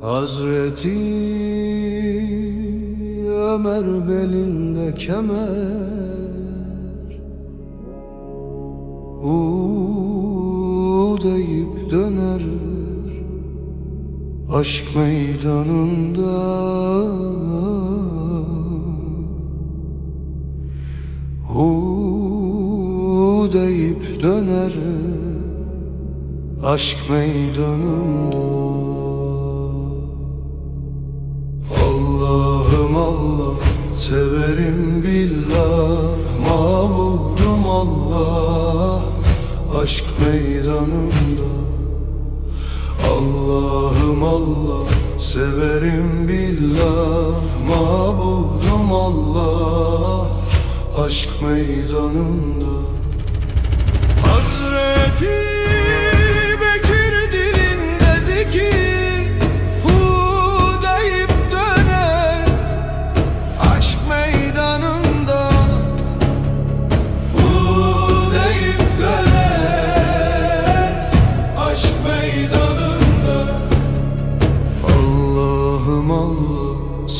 Hazreti Ömer belinde kemer. U deyip döner. Aşk meydanında. U deyip döner. Aşk meydanında Allah'ım Allah Severim billah. Mabudum Allah Aşk meydanında. Allah'ım Allah Severim billah. Mabudum Allah Aşk meydanında. Hazreti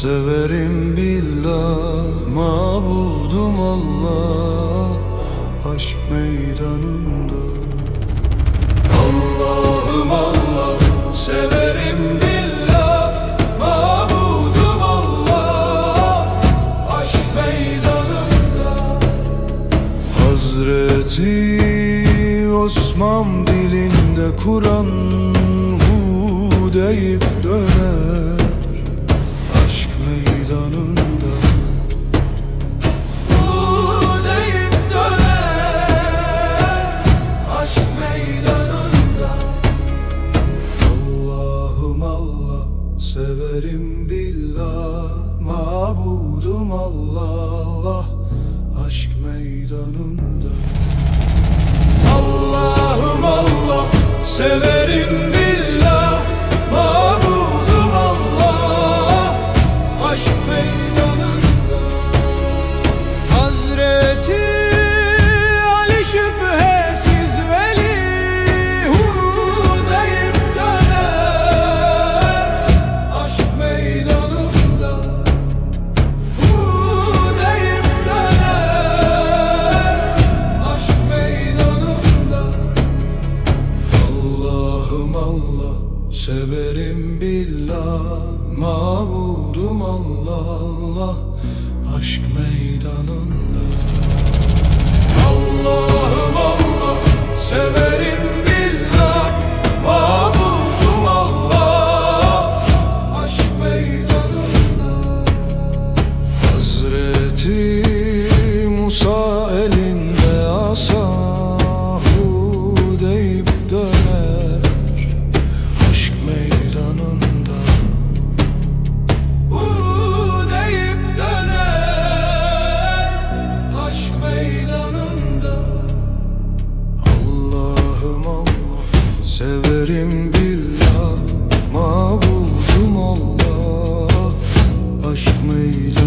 Severim billah Mabudum Allah Aşk meydanında. Allah'ım Allah Severim billah Hazreti Osman dilinde Kur'an Hu deyip döner Severim billah Mabudum Allah Allah Aşk meydanında. Allah'ım Allah Severim Severim billah Mabudum Allah Allah. Aşk meydanında Yerim billah Mabudum Allah. Aşk mıydı?